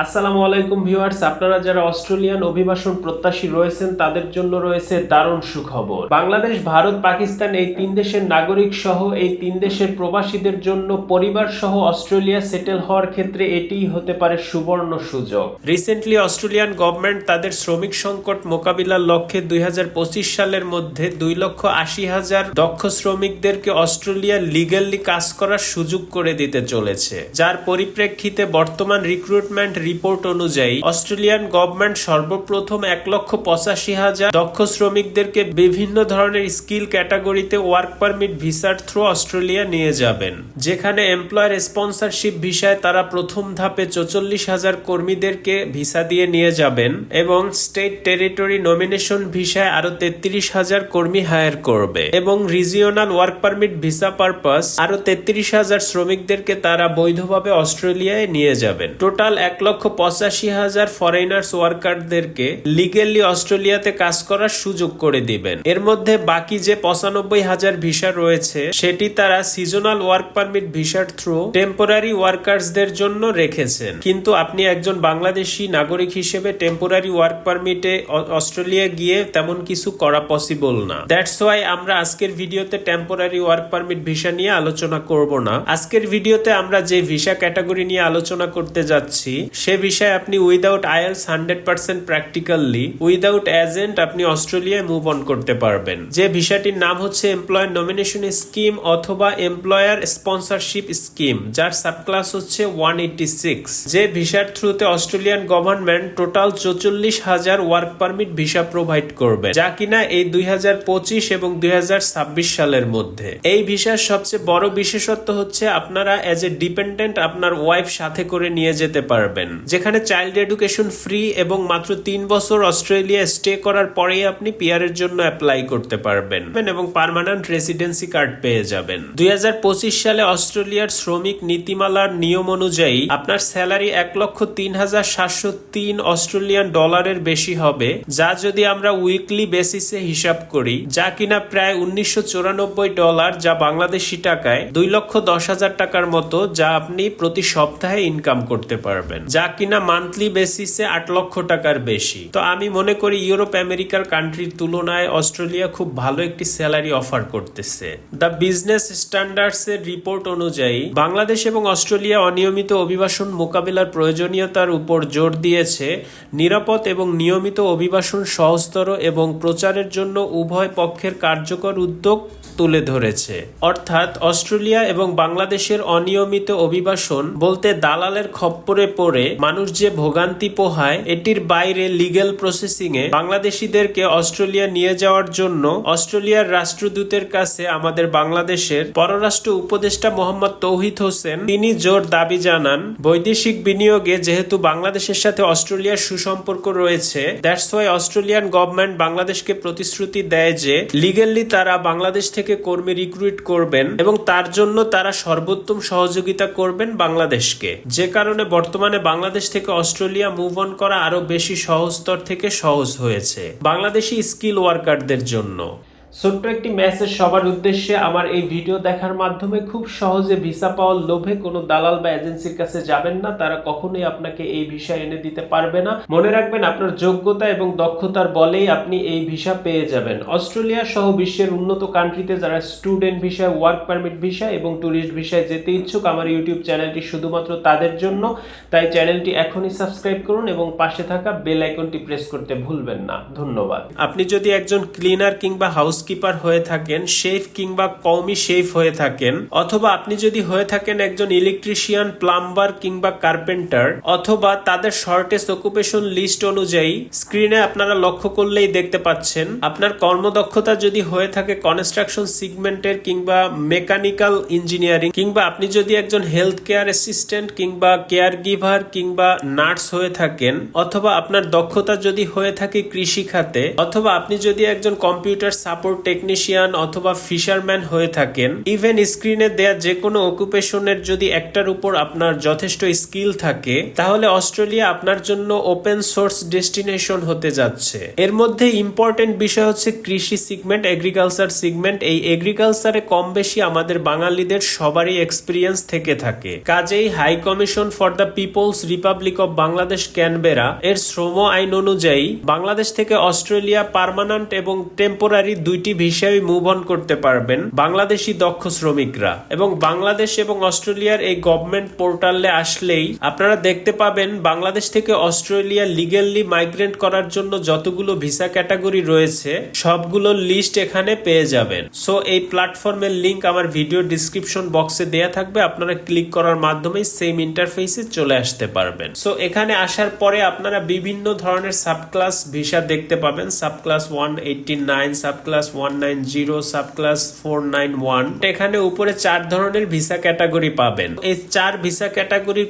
আসসালামু আলাইকুম ভিউয়ার্স, আপনারা যারা অস্ট্রেলিয়ান অভিবাসন প্রত্যাশী রয়েছেন, তাদের জন্য রয়েছে দারুণ সুখবর। বাংলাদেশ, ভারত, পাকিস্তান এই তিন দেশের নাগরিক সহ, এই তিন দেশের প্রবাসীদের জন্য পরিবার সহ অস্ট্রেলিয়া সেটেল হওয়ার ক্ষেত্রে এটিই হতে পারে সুবর্ণ সুযোগ। রিসেন্টলি অস্ট্রেলিয়ান গভর্নমেন্ট তাদের শ্রমিক সংকট মোকাবিলার লক্ষ্যে দুই হাজার পঁচিশ সালের মধ্যে দুই লক্ষ আশি হাজার দক্ষ শ্রমিকদেরকে অস্ট্রেলিয়া লিগালি কাজ করার সুযোগ করে দিতে চলেছে। যার পরিপ্রেক্ষিতে বর্তমান রিক্রুটমেন্ট রিপোর্ট অনুযায়ী, অস্ট্রেলিয়ান গভর্নমেন্ট সর্বপ্রথম এক লক্ষ পঁচাশি হাজার দক্ষ শ্রমিকদেরকে বিভিন্ন ধরনের স্কিল ক্যাটাগরিতে ওয়ার্ক পারমিট ভিসার থ্রু অস্ট্রেলিয়া নিয়ে যাবেন। যেখানে এমপ্লয়ার স্পন্সরশিপ ভিসায় তারা প্রথম ধাপে চৌচল্লিশ হাজার কর্মীদেরকে ভিসা দিয়ে নিয়ে যাবেন এবং স্টেট টেরিটরি নমিনেশন ভিসায় আরও তেত্রিশ হাজার কর্মী হায়ার করবে এবং regional work permit, visa purpose আরও তেত্রিশ হাজার শ্রমিকদেরকে তারা বৈধভাবে অস্ট্রেলিয়ায় নিয়ে যাবেন। টোটাল এক লক্ষ পঁচাশি হাজার ফরেনার্স ওয়ার্কারদেরকে লিগেলি অস্ট্রেলিয়াতে কাজ করার সুযোগ করে দিবেন। এর মধ্যে বাকি যে পঁচানব্বই হাজার ভিসা রয়েছে, সেটি তারা সিজনাল ওয়ার্ক পারমিট ভিসার থ্রু টেম্পোরারি ওয়ার্কার্সদের জন্য রেখেছেন। কিন্তু আপনি একজন বাংলাদেশি নাগরিক হিসেবে টেম্পোরারি ওয়ার্ক পারমিটে অস্ট্রেলিয়া গিয়ে তেমন কিছু করা পসিবল না। দ্যাটস ওয়াই আমরা আজকের ভিডিওতে টেম্পোরারি ওয়ার্ক পারমিট ভিসা নিয়ে আলোচনা করব না। আজকের ভিডিওতে আমরা যে ভিসা ক্যাটাগরি নিয়ে আলোচনা করতে যাচ্ছি সে বিষয়ে আপনি without IELTS hundred percent practically without agent আপনি অস্ট্রেলিয়ায় মুভ অন করতে পারবেন। যে ভিসাটির নাম হচ্ছে এমপ্লয়ার নমিনেশন স্কিম অথবা এমপ্লয়ার স্পন্সরশিপ স্কিম যার সাবক্লাস হচ্ছে ওয়ান যে ভিসার থ্রুতে অস্ট্রেলিয়ান গভর্নমেন্ট টোটাল চৌচল্লিশ হাজার ওয়ার্ক পারমিট ভিসা প্রোভাইড করবে, যা কিনা এই দুই হাজার পঁচিশ এবং দুই হাজার ছাব্বিশ সালের মধ্যে। এই ভিসার সবচেয়ে বড় বিশেষত্ব হচ্ছে আপনারা এজ এ ডিপেন্ডেন্ট আপনার ওয়াইফ সাথে করে নিয়ে যেতে পারবেন। যেখানে চাইল্ড এডুকেশন ফ্রি এবং মাত্র তিন বছর অস্ট্রেলিয়া স্টে করার পরেই আপনি পিয়ারের জন্য অ্যাপ্লাই করতে পারবেন এবং পার্মানেন্ট রেসিডেন্সি কার্ড পেয়ে যাবেন। দুই সালে অস্ট্রেলিয়ার শ্রমিক নীতিমালার নিয়ম অনুযায়ী আপনার স্যালারি এক লক্ষ তিন হাজার সাতশো তিন অস্ট্রেলিয়ান ডলারের বেশি হবে, যা যদি আমরা উইকলি বেসিসে হিসাব করি, যা কিনা প্রায় উনিশশো চুরানব্বই ডলার, যা বাংলাদেশি টাকায় দুই লক্ষ দশ হাজার টাকার মতো, যা আপনি প্রতি সপ্তাহে ইনকাম করতে পারবেন। যা কিনা মান্থলি বেসিসে আট লক্ষ টাকার বেশি। তো আমি মনে করি ইউরোপ, আমেরিকার কান্ট্রির তুলনায় অস্ট্রেলিয়া খুব ভালো একটি স্যালারি অফার করতেছে। দ্য বিজনেস স্ট্যান্ডার্ডস এর রিপোর্ট অনুযায়ী বাংলাদেশ এবং অস্ট্রেলিয়া অনিয়মিত অভিবাসন মোকাবিলার প্রয়োজনীয়তার উপর জোর দিয়েছে। নিরাপদ এবং নিয়মিত অভিবাসন সহজতর এবং প্রচারের জন্য উভয় পক্ষের কার্যকর উদ্যোগ তুলে ধরেছে। অর্থাৎ অস্ট্রেলিয়া এবং বাংলাদেশের অনিয়মিত অভিবাসন বলতে দালালের খপ্পরে পড়ে মানুষ যে ভোগান্তি পোহায়, এটির বাইরে লিগেল প্রসেসিং এ বাংলাদেশিদেরকে অস্ট্রেলিয়া নিয়ে যাওয়ার জন্য অস্ট্রেলিয়ার রাষ্ট্রদূতের কাছে আমাদের বাংলাদেশের পররাষ্ট্র উপদেষ্টা মোহাম্মদ তৌহিদ হোসেন, তিনি জোর দাবি জানান, বৈদেশিক বিনিয়োগে যেহেতু বাংলাদেশের সাথে অস্ট্রেলিয়ার সুসম্পর্ক রয়েছে দ্যাটস ওয়াই অস্ট্রেলিয়ান গভর্নমেন্ট বাংলাদেশকে প্রতিশ্রুতি দেয় যে লিগেলি তারা বাংলাদেশ থেকে কর্মী রিক্রুইট করবেন এবং তার জন্য তারা সর্বোত্তম সহযোগিতা করবেন বাংলাদেশকে। যে কারণে বর্তমানে বাংলাদেশ থেকে অস্ট্রেলিয়া মুভ অন করা আরও বেশি সহজতর থেকে সহজ হয়েছে। বাংলাদেশি স্কিল ওয়ার্কারদের জন্য। ছোট্ট একটি মেসেজ সবার উদ্দেশ্যে, আমার এই ভিডিও দেখার মাধ্যমে খুব সহজে ভিসা পাওয়ার লোভে কোনো দালাল বা এজেন্সির কাছে যাবেন না, তারা কখনোই আপনাকে এই ভিসা এনে দিতে পারবে না। মনে রাখবেন, আপনার যোগ্যতা এবং দক্ষতার বলেই আপনি এই ভিসা পেয়ে যাবেন। অস্ট্রেলিয়া সহ বিশ্বের উন্নত কান্ট্রিতে যারা স্টুডেন্ট ভিসায় ওয়ার্ক পারমিট ভিসা এবং ট্যুরিস্ট ভিসায় যেতে ইচ্ছুক, আমার ইউটিউব চ্যানেলটি শুধুমাত্র তাদের জন্য। তাই চ্যানেলটি এখনই সাবস্ক্রাইব করুন এবং পাশে থাকা বেল আইকনটি প্রেস করতে ভুলবেন না। ধন্যবাদ। আপনি যদি একজন ক্লিনার কিংবা হাউসকিপার হয়ে থাকেন শেফ কিংবা কমই শেফ হয়ে থাকেন, অথবা আপনি যদি হয়ে থাকেন একজন ইলেকট্রিশিয়ান প্লাম্বার কিংবা কার্পেন্টার অথবা তাদের শর্টেস্ট অকুপেশন লিস্ট অনুযায়ী স্ক্রিনে আপনারা লক্ষ্য করলেই দেখতে পাচ্ছেন, আপনার কর্মদক্ষতা যদি হয়ে থাকে কনস্ট্রাকশন সিগমেন্টের কিংবা মেকানিক্যাল ইঞ্জিনিয়ারিং কিংবা আপনি যদি একজন হেলথ কেয়ার অ্যাসিস্ট্যান্ট কিংবা কেয়ার গিভার কিংবা নার্স হয়ে থাকেন, অথবা আপনার দক্ষতা যদি হয়ে থাকে কৃষি খাতে, অথবা আপনি যদি একজন কম্পিউটার সাপোর্ট টেকনিশিয়ান অথবা ফিশারম্যান হয়ে থাকেন। ইভেন স্ক্রিনে দেয়া যে কোনো অকুপেশনের যদি একটার উপর আপনার যথেষ্ট স্কিল থাকে, তাহলে অস্ট্রেলিয়া আপনার জন্য ওপেন সোর্স ডেস্টিনেশন হতে যাচ্ছে। এর মধ্যে ইম্পর্টেন্ট বিষয় হচ্ছে কৃষি সিগমেন্ট এগ্রিকালচার সিগমেন্ট এই এগ্রিকালচারে কম বেশি আমাদের বাঙালিদের সবারই এক্সপিরিয়েন্স থেকে থাকে। কাজেই high commission for the people's republic of Bangladesh Canberra এর শ্রম আইন অনুযায়ী বাংলাদেশ থেকে অস্ট্রেলিয়া পার্মানেন্ট এবং টেম্পোরারি দুইটি ভিসায় মুভ অন করতে পারবেন বাংলাদেশি দক্ষ শ্রমিকরা। এবং বাংলাদেশ এবং অস্ট্রেলিয়ার এই গভর্নমেন্ট পোর্টালে আসলেই আপনারা দেখতে পাবেন বাংলাদেশ থেকে অস্ট্রেলিয়া লিগেলি মাইগ্রেন্ট করার জন্য যতগুলো ভিসা ক্যাটাগরি রয়েছে সবগুলোর লিস্ট এখানে পেয়ে যাবেন। সো এই প্ল্যাটফর্মের লিংক আমার ভিডিও ডিসক্রিপশন বক্সে দেয়া থাকবে, আপনারা ক্লিক করার মাধ্যমে সেম ইন্টারফেসে চলে আসতে পারবেন। সো এখানে আসার পরে আপনারা বিভিন্ন ধরনের সাবক্লাস ভিসা দেখতে পাবেন subclass one eighty nine subclass one one এখানে উপরে চার ধরনের ভিসা ক্যাটাগরি পাবেন। এই চার ভিসা ক্যাটাগরির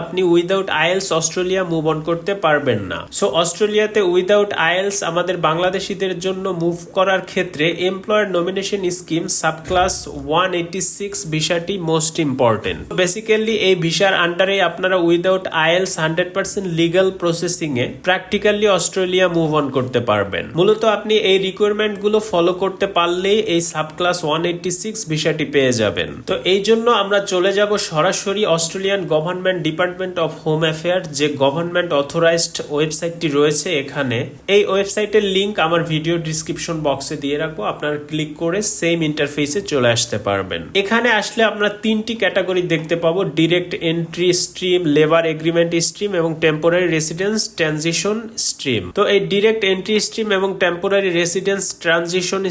আপনি without IELTS Australia move on করতে পারবেন না। সো অস্ট্রেলিয়াতে উইদাউট আইএলস আমাদের বাংলাদেশিদের জন্য মুভ করার ক্ষেত্রে employer nomination scheme subclass one eighty six ভিসাটি most important basically এই ভিসার আন্ডারে আপনারা without IELTS hundred percent legal processing A practically Australia move on করতে পারবেন। মূলত আপনি এই রিকোয়ারমেন্ট ফলো করতে পারলেই এই subclass one eighty six ভিসাটি পেয়ে যাবেন। তো এই জন্য আমরা চলে যাব সরাসরি Australian government department of home affair যে গভর্নমেন্ট অথরাইজড ওয়েবসাইটটি রয়েছে এখানে। এই ওয়েবসাইটের লিঙ্ক আমার ভিডিও ডিসক্রিপশন বক্সে দিয়ে রাখব। আপনারা ক্লিক করে সেম ইন্টারফেসে চলে আসতে পারবেন। এখানে আসলে আমরা তিনটি ক্যাটাগরি দেখতে পাবো। Direct entry stream labour agreement stream এবং টেম্পোরারি রেসিডেন্স ট্রানজিশন স্ট্রিম তো এই ডিরেক্ট এন্ট্রি স্ট্রিম এবং টেম্পোরারি রেসিডেন্স ট্রানজিশন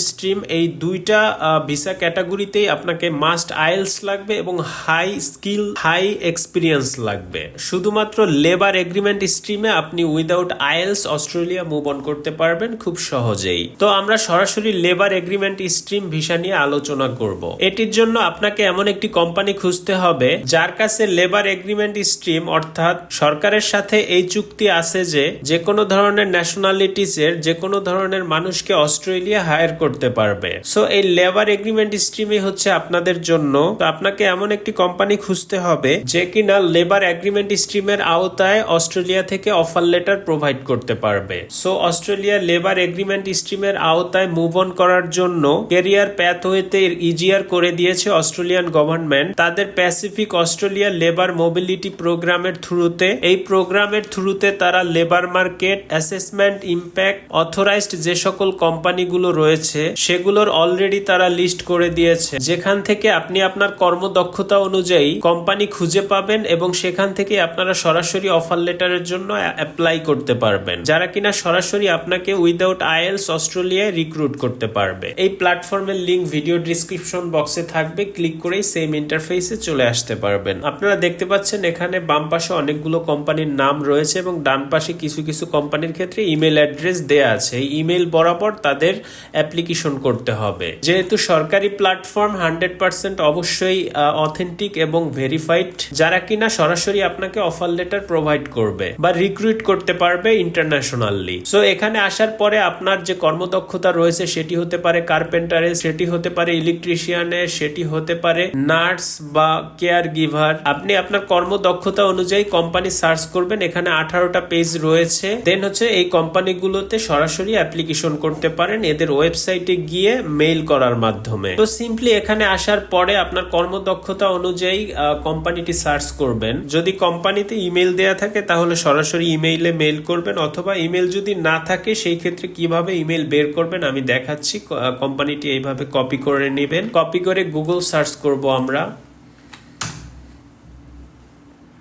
স্ট্রিম এই দুইটা ভিসা ক্যাটাগরিতেই আপনাকে মাস্ট আইএলস লাগবে এবং হাই স্কিল হাই এক্সপিরিয়েন্স লাগবে। শুধুমাত্র লেবার এগ্রিমেন্ট স্ট্রিমে আপনি without IELTS Australia move on করতে পারবেন খুব সহজেই। তো আমরা সরাসরি লেবার এগ্রিমেন্ট স্ট্রিম ভিসা নিয়ে আলোচনা করব। এটির জন্য আপনাকে এমন একটি কোম্পানি খুঁজতে হবে, যার কাছে লেবার এগ্রিমেন্ট স্ট্রিম অর্থাৎ সরকারের সাথে এই চুক্তি আছে যে যে কোনো ধরনের ন্যাশনালিটিস এর যে কোনো ধরনের মানুষকে অস্ট্রেলিয়া হায়ার করতে পারবে। সো এই লেবার এগ্রিমেন্ট স্ট্রিমই হচ্ছে আপনাদের জন্য। আপনাকে এমন একটি কোম্পানি খুঁজতে হবে যে কিনা লেবার এগ্রিমেন্ট স্ট্রিমের আওতায় অস্ট্রেলিয়া থেকে অফার লেটার প্রোভাইড করতে পারবে। সো অস্ট্রেলিয়া লেবার এগ্রিমেন্ট স্ট্রিমের আওতায় মুভ অন করার জন্য কেরিয়ার প্যাথওয়েতে ইজিয়ার করে দিয়েছে অস্ট্রেলিয়ান গভর্নমেন্ট তাদের প্যাসিফিক অস্ট্রেলিয়া লেবার মোবিলিটি প্রোগ্রামের থ্রুতে এই প্রোগ্রামের থ্রুতে তারা labour market assessment impact authorized যে সকল কোম্পানিগুলো রয়েছে, সেগুলোর অলরেডি তারা লিস্ট করে দিয়েছে। যেখান থেকে আপনি আপনার কর্মদক্ষতা অনুযায়ী কোম্পানি খুঁজে পাবেন এবং সেখান থেকে আপনারা সরাসরি অফার লেটারের জন্য অ্যাপ্লাই করতে পারবেন। যারা কিনা সরাসরি আপনাকে উইদাউট আইএলস অস্ট্রেলিয়ায় রিক্রুট করতে পারবে। এই প্ল্যাটফর্মের লিংক ভিডিও ডিসক্রিপশন বক্সে থাকবে। ক্লিক করেই সেম ইন্টারফেসে চলে আসতে পারবেন। আপনারা দেখতে পাচ্ছেন এখানে বাম পাশে অনেকগুলো কোম্পানির নাম রয়েছে এবং ডান পাশে কিছু কিছু কোম্পানির ক্ষেত্রে ইমেল অ্যাড্রেস দেয়া আছে। এই ইমেল বরাবর তাদের অ্যাপ্লিকেশন করতে হবে। যেহেতু সরকারি প্ল্যাটফর্ম হান্ড্রেড পার্সেন্ট অবশ্যই অথেন্টিক এবং ভেরিফাইড যারা কিনা সরাসরি আপনাকে অফার লেটার প্রোভাইড করবে বা রিক্রুট করতে পারবে ইন্টারন্যাশনালি সো এখানে আসার পরে আপনার যে কর্মদক্ষতা রয়েছে, সেটি হতে পারে কার্পেন্টারে সেটি হতে পারে ইলেকট্রিশিয়ানে সেটি হতে পারে নার্স বা কেয়ার গিভার আপনি আপনার কর্মদক্ষতা অনুযায়ী কোম্পানি সার্চ করবেন, এখানে আঠারোটা পেজ রয়েছে। দেন হচ্ছে এই কোম্পানিগুলোতে সরাসরি অ্যাপ্লিকেশন করতে পারেন, এদের ওয়েবসাইটে গিয়ে মেইল করার মাধ্যমে। তো সিম্পলি এখানে আসার পরে আপনার কর্মদক্ষতা অনুযায়ী কোম্পানিটি সার্চ করবেন। যদি কোম্পানিতে ইমেল দেয়া থাকে, তাহলে সরাসরি ইমেইলে মেইল করবেন, অথবা ইমেল যদি না থাকে, সেই ক্ষেত্রে কীভাবে ইমেল বের করবেন, আমি দেখাচ্ছি। কোম্পানিটি এইভাবে কপি করে নেবেন। কপি করে গুগল সার্চ করব আমরা।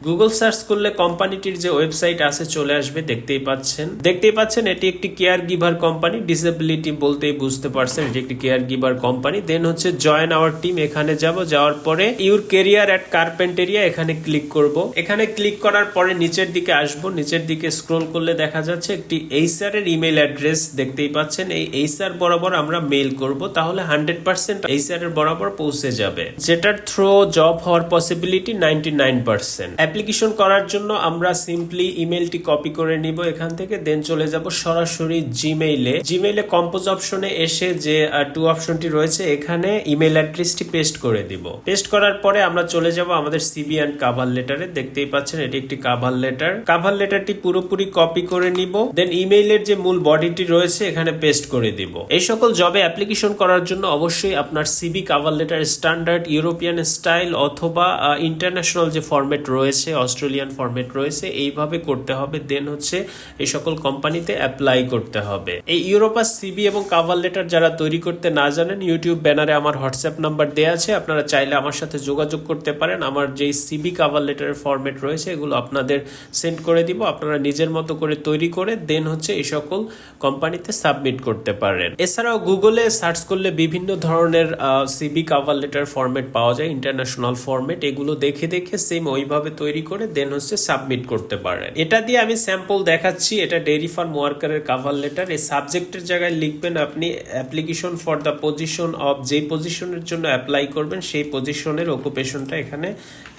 গুগল সার্চ করলে কোম্পানিটির যে ওয়েবসাইট আছে চলে আসবে, দেখতেই পাচ্ছেন। দেখতেই পাচ্ছেন, এটি একটি কেয়ার গিভার কোম্পানি ডিসেবিলিটি বলতেই বুঝতে পারছেন, এটি একটি কেয়ার গিভার কোম্পানি দেন হচ্ছে জয়েন আওয়ার টিম এখানে যাব, যাওয়ার পরে ইউর কেরিয়ার অ্যাট কার্পেন্টেরিয়া এখানে ক্লিক করব। এখানে ক্লিক করার পরে নিচের দিকে আসব, নিচের দিকে স্ক্রোল করলে দেখা যাচ্ছে একটি এইচআর এর ইমেল অ্যাড্রেস দেখতেই পাচ্ছেন, এই এইচআর বরাবর আমরা মেইল করব, তাহলে হান্ড্রেড পার্সেন্ট এইচআর এর বরাবর পৌঁছে যাবে। যেটার থ্রো জব হওয়ার possibility ninety nine percent application করার জন্য আমরা সিম্পলি ইমেলটি কপি করে নিব এখান থেকে দেন চলে যাব সরাসরি জিমেইলে জিমেইলে কম্পোজ অপশনে এসে যে টু অপশনটি রয়েছে, এখানে ইমেল অ্যাড্রেসটি পেস্ট করে দিব। পেস্ট করার পরে আমরা চলে যাব আমাদের সিবি অ্যান্ড কাভার লেটারে দেখতেই পাচ্ছেন, এটি একটি কাভার লেটার কাভার লেটারটি পুরোপুরি কপি করে নিব দেন ইমেইলের যে মূল বডিটি রয়েছে, এখানে পেস্ট করে দিব। এই সকল জবে অ্যাপ্লিকেশন করার জন্য অবশ্যই আপনার CV cover letter standard European style অথবা ইন্টারন্যাশনাল যে ফরম্যাট রয়েছে অস্ট্রেলিয়ান ফরম্যাট রয়েছে, এইভাবে করতে হবে। দেন হচ্ছে এই সকল কোম্পানিতে অ্যাপ্লাই করতে হবে। এই ইউরোপাস সিবি এবং কাভার লেটার যারা তৈরি করতে না জানেন ইউটিউব ব্যানারে আমার হোয়াটসঅ্যাপ নাম্বার দেওয়া আছে। আপনারা চাইলে আমার সাথে যোগাযোগ করতে পারেন। আমার যেই সিবি কাভার লেটারের ফরম্যাট রয়েছে, এগুলো আপনাদের সেন্ড করে দিব। আপনারা নিজের মতো করে তৈরি করে দেন হচ্ছে এই সকল কোম্পানিতে সাবমিট করতে পারেন। এছাড়াও গুগলে সার্চ করলে বিভিন্ন ধরনের সিবি কাভার লেটার ফরম্যাট পাওয়া যায় ইন্টারন্যাশনাল ফরম্যাট এগুলো দেখে দেখে সেম ওইভাবে তৈরি করে দেন হচ্ছে সাবমিট করতে পারেন। এটা দিয়ে আমি স্যাম্পল দেখাচ্ছি, এটা ডেইরি ফার্ম ওয়ার্কারের কাভার লেটার এই সাবজেক্টের জায়গায় লিখবেন আপনি application for the position of যে পজিশনের জন্য অ্যাপ্লাই করবেন, সেই পজিশনের অকুপেশনটা এখানে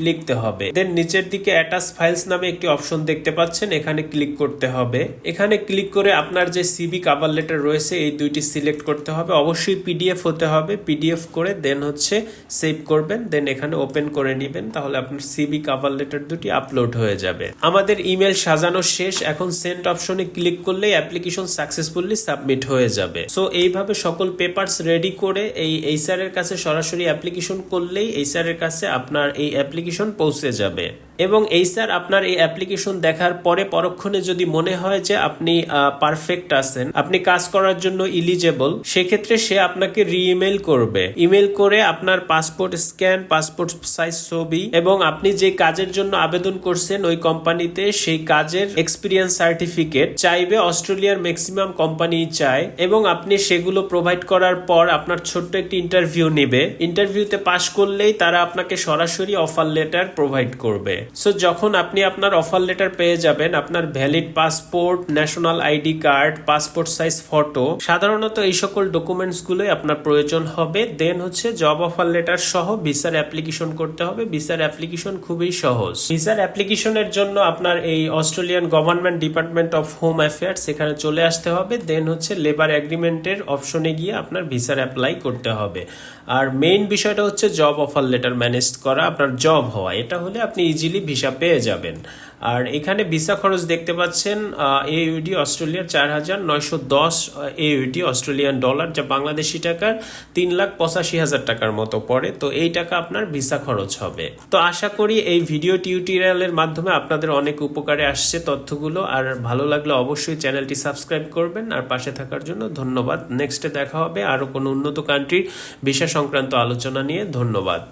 লিখতে হবে। দেন নিচের দিকে অ্যাটাচ ফাইলস নামে একটি অপশন দেখতে পাচ্ছেন, এখানে ক্লিক করতে হবে। এখানে ক্লিক করে আপনার যে সিবি কাভার লেটার রয়েছে, এই দুইটি সিলেক্ট করতে হবে। অবশ্যই পিডিএফ হতে হবে। পিডিএফ করে দেন হচ্ছে সেভ করবেন দেন এখানে ওপেন করে নেবেন। তাহলে আপনার সিবি কাভার লেটার দুটি আপলোড হয়ে যাবে। আমাদের ইমেল সাজানো শেষ, এখন সেন্ট অপশনে ক্লিক করলেই অ্যাপ্লিকেশন সাকসেসফুলি সাবমিট হয়ে যাবে। সো, এইভাবে সকল পেপারস রেডি করে এই এইচআর এর কাছে সরাসরি অ্যাপ্লিকেশন করলেই এইচআর এর কাছে আপনার এই অ্যাপ্লিকেশন পৌঁছে যাবে। এবং এই স্যার আপনার এই অ্যাপ্লিকেশন দেখার পরে পরক্ষণে যদি মনে হয় যে আপনি পারফেক্ট আছেন, আপনি কাজ করার জন্য ইলিজেবল সেক্ষেত্রে সে আপনাকে রিইমেল করবে। ইমেল করে আপনার পাসপোর্ট স্ক্যান পাসপোর্ট সাইজ ছবি এবং আপনি যে কাজের জন্য আবেদন করছেন ওই কোম্পানিতে সেই কাজের এক্সপিরিয়েন্স সার্টিফিকেট চাইবে, অস্ট্রেলিয়ার ম্যাক্সিমাম কোম্পানি চায় এবং আপনি সেগুলো প্রোভাইড করার পর আপনার ছোট্ট একটি ইন্টারভিউ নেবে। ইন্টারভিউতে পাশ করলেই তারা আপনাকে সরাসরি অফার লেটার প্রোভাইড করবে। সো যখন আপনি আপনার অফার লেটার পেয়ে যাবেন, আপনার valid passport national ID card passport size photo সাধারণত এই সকল ডকুমেন্টস গুলোই আপনার প্রয়োজন হবে। দেন হচ্ছে জব অফার লেটার সহ ভিসার অ্যাপ্লিকেশন করতে হবে। ভিসার অ্যাপ্লিকেশন খুবই সহজ। ভিসার অ্যাপ্লিকেশনের জন্য আপনার এই Australian government department of home affairs এখানে চলে আসতে হবে। দেন হচ্ছে লেবার এগ্রিমেন্টের অপশনে গিয়ে আপনার ভিসার অ্যাপ্লাই করতে হবে। আর মেইন বিষয়টা হচ্ছে জব অফার লেটার ম্যানেজ করা, আপনার জব হওয়া। এটা হলে আপনি ইজিলি ভিসা পেয়ে যাবেন। আর এখানে ভিসা খরচ দেখতে পাচ্ছেন এইউডি অস্ট্রেলিয়ার চার হাজার নয়শো দশ এইউডি অস্ট্রেলিয়ান ডলার, যা বাংলাদেশি টাকার তিন লাখ পঁচাশি হাজার টাকার মতো পড়ে। তো এই টাকা আপনার ভিসা খরচ হবে। তো আশা করি এই ভিডিও টিউটোরিয়ালের মাধ্যমে আপনাদের অনেক উপকারে আসছে তথ্যগুলো। আর ভালো লাগলে অবশ্যই চ্যানেলটি সাবস্ক্রাইব করবেন। আর পাশে থাকার জন্য ধন্যবাদ। নেক্সটে দেখা হবে আরও কোনো উন্নত কান্ট্রির ভিসা সংক্রান্ত আলোচনা নিয়ে। ধন্যবাদ।